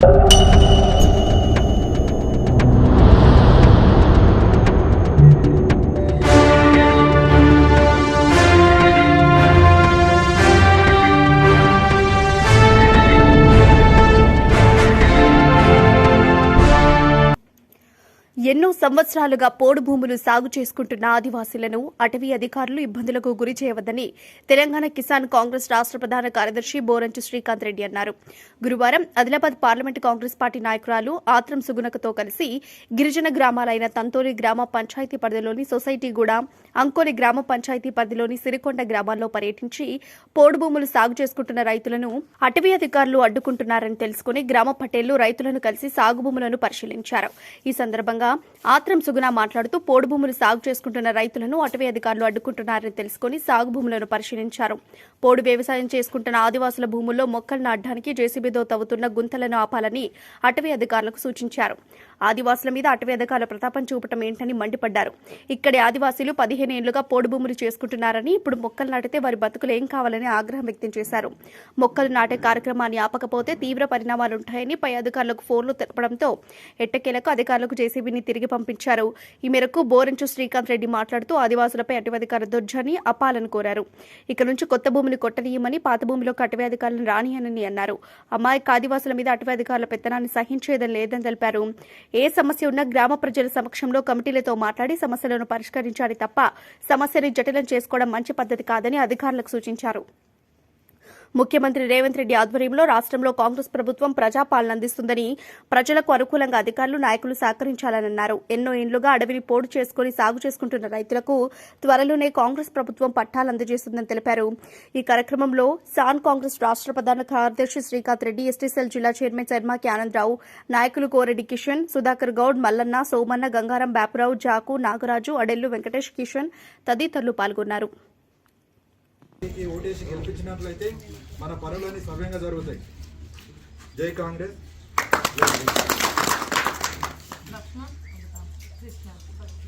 you. ఎన్నో సంవత్సరాలుగా పోడు భూములు సాగు చేసుకుంటున్న ఆదివాసీలను అటవీ అధికారులు ఇబ్బందులకు గురి చేయవద్దని తెలంగాణ కిసాన్ కాంగ్రెస్ రాష్ట్ర ప్రధాన కార్యదర్శి బోరంచు శ్రీకాంత్ రెడ్డి అన్నారు. గురువారం ఆదిలాబాద్ పార్లమెంటు కాంగ్రెస్ పార్టీ నాయకురాలు ఆత్రం సుగునకతో కలిసి గిరిజన గ్రామాలైన తంతోలి గ్రామ పంచాయతీ పరిధిలోని సొసైటీగూడ అంకోలి గ్రామ పంచాయతీ పరిధిలోని సిరికొండ గ్రామాల్లో పర్యటించి పోడు భూములు సాగు చేసుకుంటున్న రైతులను అటవీ అధికారులు అడ్డుకుంటున్నారని తెలుసుకుని గ్రామ పటేళ్ళు రైతులను కలిసి సాగు భూములను పరిశీలించారు. ఈ సందర్భంగా ఆత్రం సుగుణ మాట్లాడుతూ పోడు భూములు సాగు చేసుకుంటున్న రైతులను అటవీ అధికారులు అడ్డుకుంటున్నారని తెలుసుకుని సాగు భూములను పరిశీలించారు. పోడు వ్యవసాయం చేసుకుంటున్న ఆదివాసుల భూముల్లో మొక్కలు నాటడానికి జేసీబీతో తవ్వుతున్న గుంతలను ఆపాలని అటవీ అధికారులకు సూచించారు. ఆదివాసుల మీద అటవీ అధికారుల ప్రతాపం చూపటం ఏంటని మండిపడ్డారు. ఇక్కడి ఆదివాసీలు పదిహేను ఏళ్ళుగా పోడు భూములు చేసుకుంటున్నారని ఇప్పుడు మొక్కలు నాటితే వారి బతుకులు ఏం కావాలని ఆగ్రహం వ్యక్తం చేశారు. మొక్కలు నాటే కార్యక్రమాన్ని ఆపకపోతే తీవ్ర పరిణామాలుంటాయని పై అధికారులకు ఫోన్లు తెలపడంతో ఎట్టకేలకు అధికారులకు జేసీబీని తిరిగి పంపించారు. ఈ మేరకు బోరంచు శ్రీకాంత్ రెడ్డి మాట్లాడుతూ ఆదివాసులపై అటవీ దొర్జాన్ని దుర్జాన్ని అపాలను కోరారు. ఇక నుంచి కొత్త భూమిని కొట్టనీయమని పాత భూమిలోకి అటవీ అధికారులను రానియనని అన్నారు. అమాయక ఆదివాసుల మీద అటవీ అధికారుల పెత్తనాన్ని సహించేదని లేదని తెలిపారు. ఏ సమస్య ఉన్నా గ్రామ ప్రజల సమక్షంలో కమిటీలతో మాట్లాడి సమస్యలను పరిష్కరించాలి తప్ప సమస్యని జటిలం చేసుకోవడం మంచి పద్ధతి కాదని అధికారులకు సూచించారు. ముఖ్యమంత్రి రేవంత్ రెడ్డి ఆధ్వర్యంలో రాష్ట్రంలో కాంగ్రెస్ ప్రభుత్వం ప్రజాపాలన అందిస్తుందని ప్రజలకు అనుకూలంగా అధికారులు నాయకులు సహకరించాలని అన్నారు ఎన్నో ఏండ్లుగా అడవిని పోడు చేసుకుని సాగు చేసుకుంటున్న రైతులకు త్వరలోనే కాంగ్రెస్ ప్రభుత్వం పట్టాలు అందజేస్తుందని తెలిపారు. ఈ కార్యక్రమంలో సాన్ కాంగ్రెస్ రాష్ట్ర ప్రధాన కార్యదర్శి శ్రీకాంత్ రెడ్డి ఎస్టీసెల్ జిల్లా చైర్మన్ శర్మకి ఆనందరావు నాయకులు కోరెడ్డి కిషన్ సుధాకర్ గౌడ్ మల్లన్న సోమన్న గంగారం బాపురావు జాకు నాగరాజు అడెల్లు వెంకటేష్ కిషన్ తదితరులు పాల్గొన్నారు. ఈ ఓటేసి గెలిపించినట్లయితే మన పనులన్నీ సవ్యంగా జరుగుతాయి జై కాంగ్రెస్ జై కాంగ్రెస్.